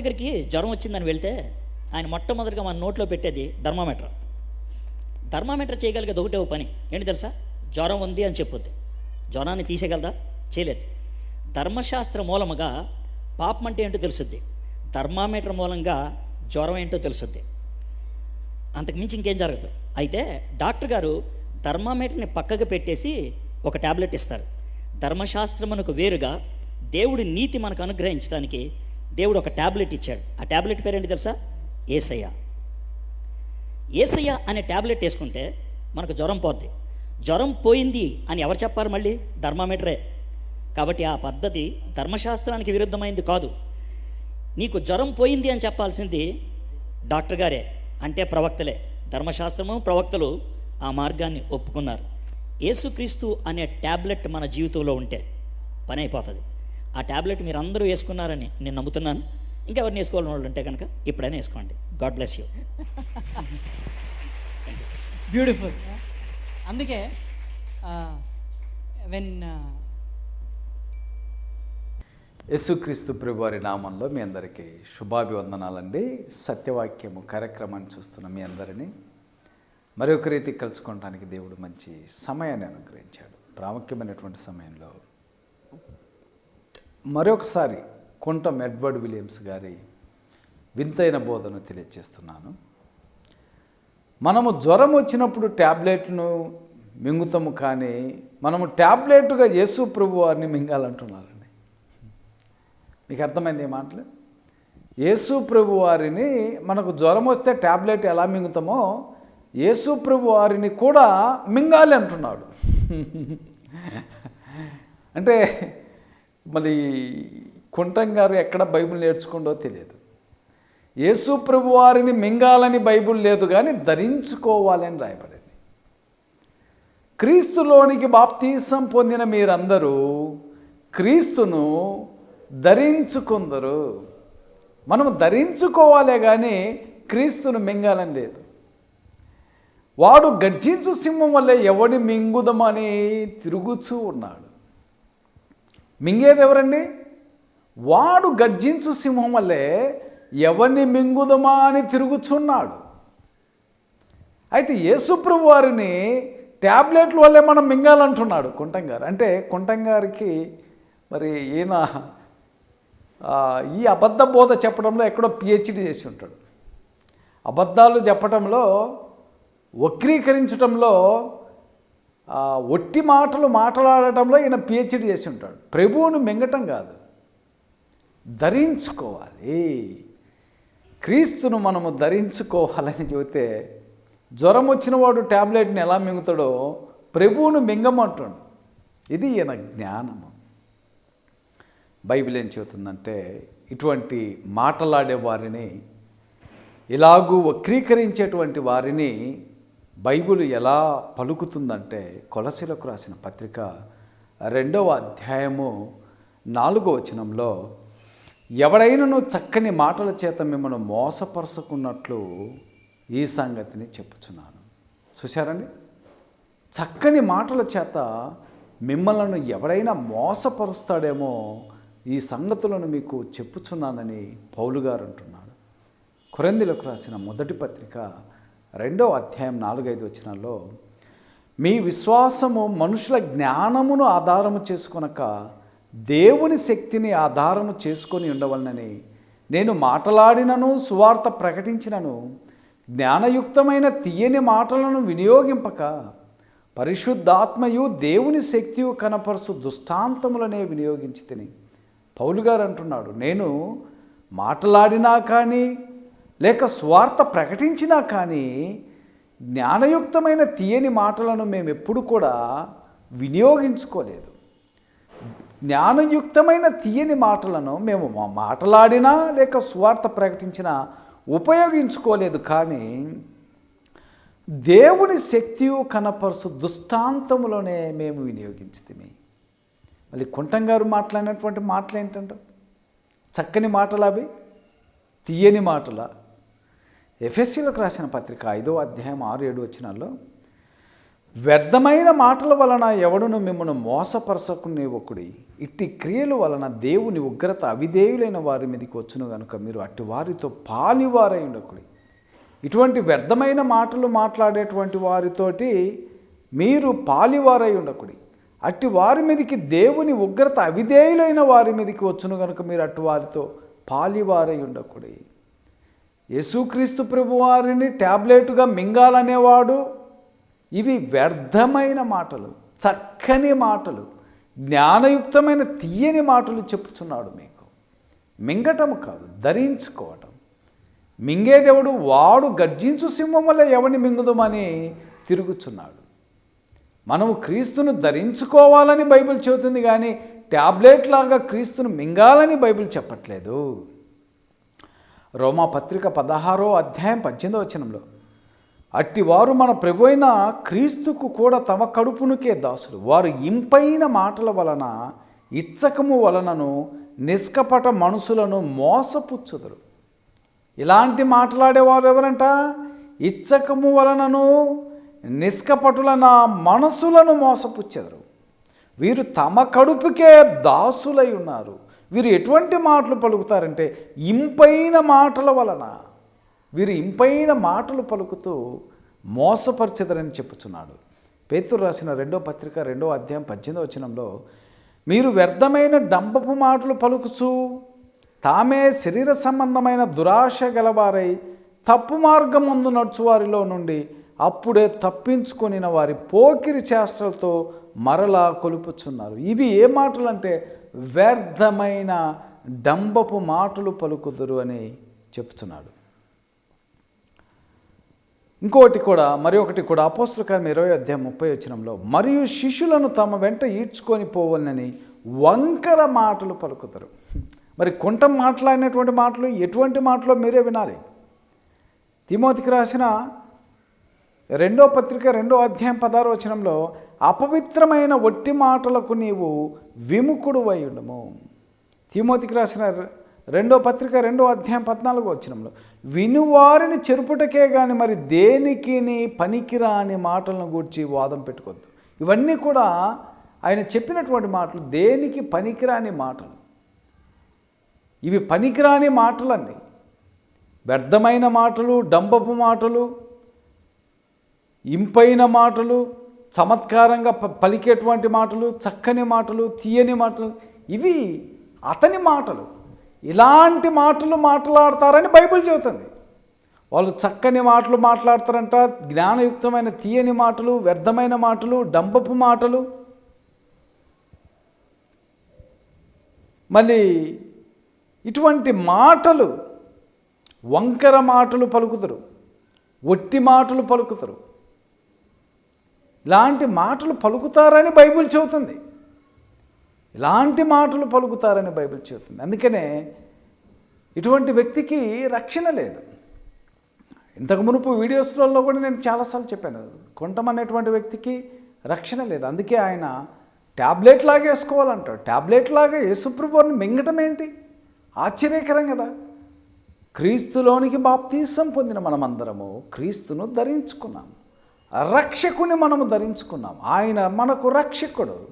దగ్గరికి జ్వరం వచ్చిందని వెళ్తే ఆయన మొట్టమొదటిగా మన నోట్లో పెట్టేది ధర్మామీటర్. ధర్మామీటర్ చేయగలిగేది ఒకటే ఓ పని. ఏంటి తెలుసా? జ్వరం ఉంది అని చెప్పొద్ది. జ్వరాన్ని తీసేయగలదా? చేయలేదు. ధర్మశాస్త్ర మూలముగా పాపం అంటే ఏంటో తెలుసుద్ది. ధర్మామీటర్ మూలంగా జ్వరం ఏంటో తెలుసుద్ది. అంతకు మించి ఇంకేం జరగదు. అయితే డాక్టర్ గారు ధర్మామీటర్ని పక్కకు పెట్టేసి ఒక ట్యాబ్లెట్ ఇస్తారు. ధర్మశాస్త్రమునకు వేరుగా దేవుడి నీతి మనకు అనుగ్రహించడానికి దేవుడు ఒక ట్యాబ్లెట్ ఇచ్చాడు. ఆ ట్యాబ్లెట్ పేరేంటి తెలుసా? ఏసయ్య. ఏసయ్య అనే ట్యాబ్లెట్ వేసుకుంటే మనకు జ్వరం పోద్ది. జ్వరం పోయింది అని ఎవరు చెప్పారు మళ్ళీ? ధర్మామీటరే. కాబట్టి ఆ పద్ధతి ధర్మశాస్త్రానికి విరుద్ధమైంది కాదు. నీకు జ్వరం పోయింది అని చెప్పాల్సింది డాక్టర్ గారే అంటే ప్రవక్తలే. ధర్మశాస్త్రము ప్రవక్తలు ఆ మార్గాన్ని ఒప్పుకున్నారు. ఏసుక్రీస్తు అనే ట్యాబ్లెట్ మన జీవితంలో ఉంటే పని అయిపోతుంది. ఆ ట్యాబ్లెట్ మీరు అందరూ వేసుకున్నారని నేను నమ్ముతున్నాను. ఇంకెవరిని వేసుకోవాలని వాళ్ళు ఉంటే కనుక ఇప్పుడైనా వేసుకోండి. God bless you. బ్యూటిఫుల్ అందుకే వెన్ యేసుక్రీస్తు ప్రభువారి నామంలో మీ అందరికీ శుభాభివందనాలండి. సత్యవాక్యము కార్యక్రమాన్ని చూస్తున్న మీ అందరినీ. మరొక రీతి కలుసుకోవడానికి దేవుడు మంచి సమయాన్ని అనుగ్రహించాడు. ప్రాముఖ్యమైనటువంటి సమయంలో మరొకసారి కుంటం ఎడ్వర్డ్ విలియమ్స్ గారి వింతైన బోధను తెలియజేస్తున్నాను మనము జ్వరం వచ్చినప్పుడు ట్యాబ్లెట్ను మింగుతాము కానీ మనము ట్యాబ్లెట్గా యేసు ప్రభు వారిని మింగాలంటున్నారండి. మీకు అర్థమైంది ఈ మాటలు? యేసు ప్రభు వారిని మనకు జ్వరం వస్తే ట్యాబ్లెట్ ఎలా మింగుతామో యేసు ప్రభు వారిని కూడా మింగాలి అంటున్నాడు. అంటే మళ్ళీ కుంటం గారు ఎక్కడ బైబిల్ నేర్చుకుండో తెలియదు. యేసు ప్రభు వారిని మింగాలని బైబిల్ లేదు కానీ ధరించుకోవాలని రాయబడింది. క్రీస్తులోనికి బాప్తీసం పొందిన మీరందరూ క్రీస్తును ధరించుకుందరు. మనం ధరించుకోవాలే కానీ క్రీస్తును మింగాలని లేదు. వాడు గర్జించు సింహం వల్లే ఎవడి మింగుదమని తిరుగుచూ ఉన్నాడు. మింగేది ఎవరండి? వాడు గర్జించు సింహం వల్లే ఎవరిని మింగుదమా అని తిరుగుచున్నాడు. అయితే యేసుప్రభు వారిని ట్యాబ్లెట్ల వల్లే మనం మింగాలంటున్నాడు కుంటం గారు అంటే కుంటం గారికి మరి ఈయన ఈ అబద్ధ బోధ చెప్పడంలో ఎక్కడో పిహెచ్డి చేసి ఉంటాడు. అబద్ధాలు చెప్పటంలో వక్రీకరించటంలో ఒట్టి మాటలు మాట్లాడటంలో ఈయన పిహెచ్డి చేసి ఉంటాడు. ప్రభువును మింగటం కాదు. ధరించుకోవాలి. క్రీస్తును మనము ధరించుకోవాలని చెబితే జ్వరం వచ్చిన వాడు ట్యాబ్లెట్ని ఎలా మింగుతాడో ప్రభువును మింగమంటాడు. ఇది ఈయన జ్ఞానము. బైబిల్ ఏం చెబుతుందంటే ఇటువంటి మాటలాడే వారిని ఇలాగూ వక్రీకరించేటువంటి వారిని బైబిల్ ఎలా పలుకుతుందంటే కొలసిలకు రాసిన పత్రిక రెండవ అధ్యాయము నాలుగో వచనంలో ఎవడైనను చక్కని మాటల చేత మిమ్మల్ని మోసపరుచుకున్నట్లు ఈ సంగతిని చెప్పుచున్నాను. చూశారండి? చక్కని మాటల చేత మిమ్మల్ని ఎవడైనా మోసపరుస్తాడేమో ఈ సంగతులను మీకు చెప్పుచున్నానని పౌలు గారు అంటున్నాడు. కొరందిలకు రాసిన మొదటి పత్రిక రెండవ అధ్యాయం నాలుగైదు వచ్చినాల్లో మీ విశ్వాసము మనుషుల జ్ఞానమును ఆధారము చేసుకొనక దేవుని శక్తిని ఆధారము చేసుకొని ఉండవలనని నేను మాటలాడినను సువార్త ప్రకటించినను జ్ఞానయుక్తమైన తీయని మాటలను వినియోగింపక పరిశుద్ధాత్మయు దేవుని శక్తియు కనపరుసు దుష్టాంతములనే వినియోగించి తిని. పౌలు గారు అంటున్నాడు నేను మాట్లాడినా కానీ లేక స్వార్థ ప్రకటించినా కానీ జ్ఞానయుక్తమైన తీయని మాటలను మేము ఎప్పుడు కూడా వినియోగించుకోలేదు. జ్ఞానయుక్తమైన తీయని మాటలను మేము మా- మాట్లాడినా లేక స్వార్థ ప్రకటించినా ఉపయోగించుకోలేదు కానీ దేవుని శక్తియు కనపరుసు దుష్టాంతములోనే మేము వినియోగించుతుంది మళ్ళీ కుంటం గారు మాట్లాడినటువంటి మాటలు ఏంటంటే చక్కని మాటలు అవి తీయని మాటల ఎఫ్ఎస్సీలకు రాసిన పత్రిక ఐదో అధ్యాయం ఆరు ఏడు వచ్చినాల్లో వ్యర్థమైన మాటల వలన ఎవడును మిమ్మల్ని మోసపరచకునేవకుడి ఇట్టి క్రియల వలన దేవుని ఉగ్రత అవిధేయులైన వారి మీదకి వచ్చును కనుక మీరు అట్టి వారితో పాలివారై ఉండకుడి. ఇటువంటి వ్యర్థమైన మాటలు మాట్లాడేటువంటి వారితోటి మీరు పాలివారై ఉండకుడి. అట్టి వారి మీదకి దేవుని ఉగ్రత అవిధేయులైన వారి మీదకి వచ్చును కనుక మీరు అట్టి వారితో పాలివారై ఉండకుడి. యేసుక్రీస్తు ప్రభువారిని ట్యాబ్లెట్గా మింగాలనేవాడు ఇవి వ్యర్థమైన మాటలు చక్కని మాటలు జ్ఞానయుక్తమైన తీయని మాటలు చెప్పుచున్నాడు మీకు. మింగటం కాదు ధరించుకోవటం. మింగేదేవుడు? వాడు గర్జించు సింహం వల్ల ఎవని మింగుదమని తిరుగుచున్నాడు. మనము క్రీస్తును ధరించుకోవాలని బైబిల్ చెబుతుంది కానీ ట్యాబ్లెట్ లాగా క్రీస్తును మింగాలని బైబిల్ చెప్పట్లేదు. రోమా పత్రిక పదహారో అధ్యాయం పద్దెనిమిదో వచనంలో అట్టివారు మన ప్రభువైన క్రీస్తుకు కూడా తమ కడుపునుకే దాసులు. వారు ఇంపైన మాటల వలన ఇచ్చకము వలనను నిష్కపట మనుషులను మోసపుచ్చుదురు. ఇలాంటి మాట్లాడేవారు ఎవరంట? ఇచ్చకము వలనను నిష్కపటులన మనసులను మోసపుచ్చెదరు. వీరు తమ కడుపుకే దాసులై ఉన్నారు. వీరు ఎటువంటి మాటలు పలుకుతారంటే ఇంపైన మాటల వలన. వీరు ఇంపైన మాటలు పలుకుతూ మోసపరిచెదరని చెప్పుచున్నాడు. పేతురు రాసిన రెండో పత్రిక రెండో అధ్యాయం పద్దెనిమిదో వచనంలో మీరు వ్యర్థమైన డంబపు మాటలు పలుకుచు తామే శరీర సంబంధమైన దురాశ గలవారై తప్పు మార్గం ముందు నడుచువారిలో నుండి అప్పుడే తప్పించుకొనిన వారి పోకిరి చేష్టలతో మరలా కొలుపుచున్నారు. ఇవి ఏ మాటలు అంటే వ్యర్థమైన డంబపు మాటలు పలుకుదురు అని చెప్తున్నాడు. ఇంకోటి కూడా మరి ఒకటి కూడా అపోస్తులకారం ఇరవై అధ్యాయం ముప్పై వచనంలో మరియు శిష్యులను తమ వెంట ఈడ్చుకొని పోవాలని వంకర మాటలు పలుకుతారు మరి కొంట మాట్లాడినటువంటి మాటలు ఎటువంటి మాటలో మీరే వినాలి? తిమోతికి రాసిన రెండో పత్రిక రెండో అధ్యాయం పదారు వచనంలో అపవిత్రమైన ఒట్టి మాటలకు నీవు విముఖుడు అయి తిమోతికి రాసిన రెండో పత్రిక రెండో అధ్యాయం పద్నాలుగో వచ్చినంలో వినువారిని చెరుపుటకే కానీ మరి దేనికి పనికిరాని మాటలను గూర్చి వాదం పెట్టుకోవద్దు ఇవన్నీ కూడా ఆయన చెప్పినటువంటి మాటలు దేనికి పనికిరాని మాటలు. ఇవి పనికిరాని మాటలన్నీ. వ్యర్థమైన మాటలు డంబపు మాటలు ఇంపైన మాటలు చమత్కారంగా ప- పలికేటువంటి మాటలు చక్కని మాటలు తీయని మాటలు ఇవి అతని మాటలు. ఇలాంటి మాటలు మాట్లాడతారని బైబిల్ చెబుతుంది. వాళ్ళు చక్కని మాటలు మాట్లాడతారంట జ్ఞానయుక్తమైన తీయని మాటలు వ్యర్థమైన మాటలు డంబపు మాటలు. మళ్ళీ ఇటువంటి మాటలు వంకర మాటలు పలుకుతారు ఒట్టి మాటలు పలుకుతారు. ఇలాంటి మాటలు పలుకుతారని బైబిల్ చెబుతుంది. ఇలాంటి మాటలు పలుకుతారని బైబిల్ చెబుతుంది. అందుకనే ఇటువంటి వ్యక్తికి రక్షణ లేదు. ఇంతకు మునుపు వీడియోస్లలో కూడా నేను చాలాసార్లు చెప్పాను కొంటమనేటువంటి వ్యక్తికి రక్షణ లేదు. అందుకే ఆయన ట్యాబ్లెట్ లాగా వేసుకోవాలంటాడు. ట్యాబ్లెట్ లాగా యేసుప్రభుని మింగటం ఏంటి? ఆశ్చర్యకరం కదా. క్రీస్తులోనికి బాప్తీసం పొందిన మనమందరము క్రీస్తును ధరించుకున్నాం. రక్షకుని మనము ధరించుకున్నాం ఆయన మనకు రక్షకుడు.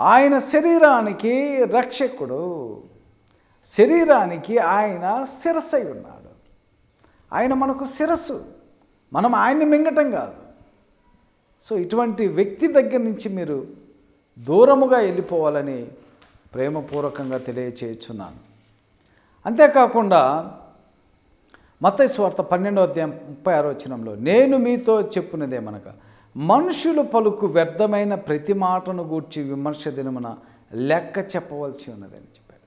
ఆయన శరీరానికి రక్షకుడు. శరీరానికి ఆయన శిరస్సై ఉన్నాడు. ఆయన మనకు శిరస్సు. మనం ఆయన్ని మింగటం కాదు. సో ఇటువంటి వ్యక్తి దగ్గర నుంచి మీరు దూరముగా వెళ్ళిపోవాలని ప్రేమపూర్వకంగా తెలియచేయచ్చున్నాను అంతేకాకుండా మత్తయి స్వార్థ పన్నెండో అధ్యాయం ముప్పై ఆరో వచనంలో నేను మీతో చెప్పున్నదేమనగా మనుషులు పలుకు వ్యర్థమైన ప్రతి మాటను గూర్చి విమర్శ దినమున లెక్క చెప్పవలసి ఉన్నదని చెప్పాడు.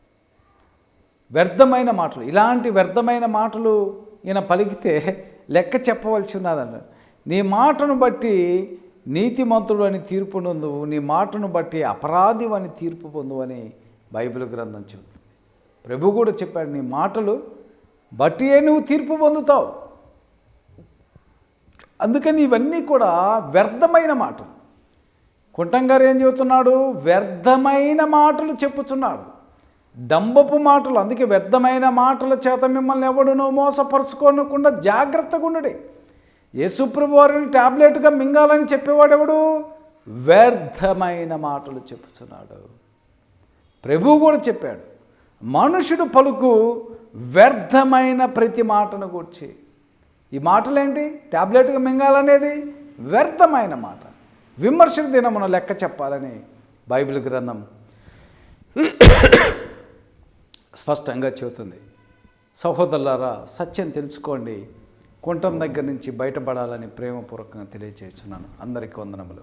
వ్యర్థమైన మాటలు ఇలాంటి వ్యర్థమైన మాటలు ఈయన పలికితే లెక్క చెప్పవలసి ఉన్నదన్న నీ మాటను బట్టి నీతిమంతుడు అని తీర్పు నొందువు నీ మాటను బట్టి అపరాధి అని తీర్పు పొందువని బైబిల్ గ్రంథం చెబుతుంది. ప్రభు కూడా చెప్పాడు నీ మాటలు బట్టియే నువ్వు తీర్పు పొందుతావు? అందుకని ఇవన్నీ కూడా వ్యర్థమైన మాటలు. కుంటం గారు ఏం చెబుతున్నాడు? వ్యర్థమైన మాటలు చెప్పుచున్నాడు. డంబపు మాటలు అందుకే వ్యర్థమైన మాటల చేత మిమ్మల్ని ఎవడునో మోసపరుచుకోనకుండా జాగ్రత్తగా ఉండడే. యేసుప్రభు వారిని ట్యాబ్లెట్గా మింగాలని చెప్పేవాడెవడు? వ్యర్థమైన మాటలు చెప్పుచున్నాడు. ప్రభువు కూడా చెప్పాడు. మనుషుడు పలుకు వ్యర్థమైన ప్రతి మాటను గూర్చి. ఈ మాటలేంటి? ట్యాబ్లెట్గా మింగాలనేది వ్యర్థమైన మాట. విమర్శన దినమున లెక్క చెప్పాలని బైబిల్ గ్రంథం స్పష్టంగా చెబుతుంది. సహోదరులారా సత్యం తెలుసుకోండి. కుంటం దగ్గర నుంచి బయటపడాలని ప్రేమపూర్వకంగా తెలియజేస్తున్నాను అందరికీ వందనములు.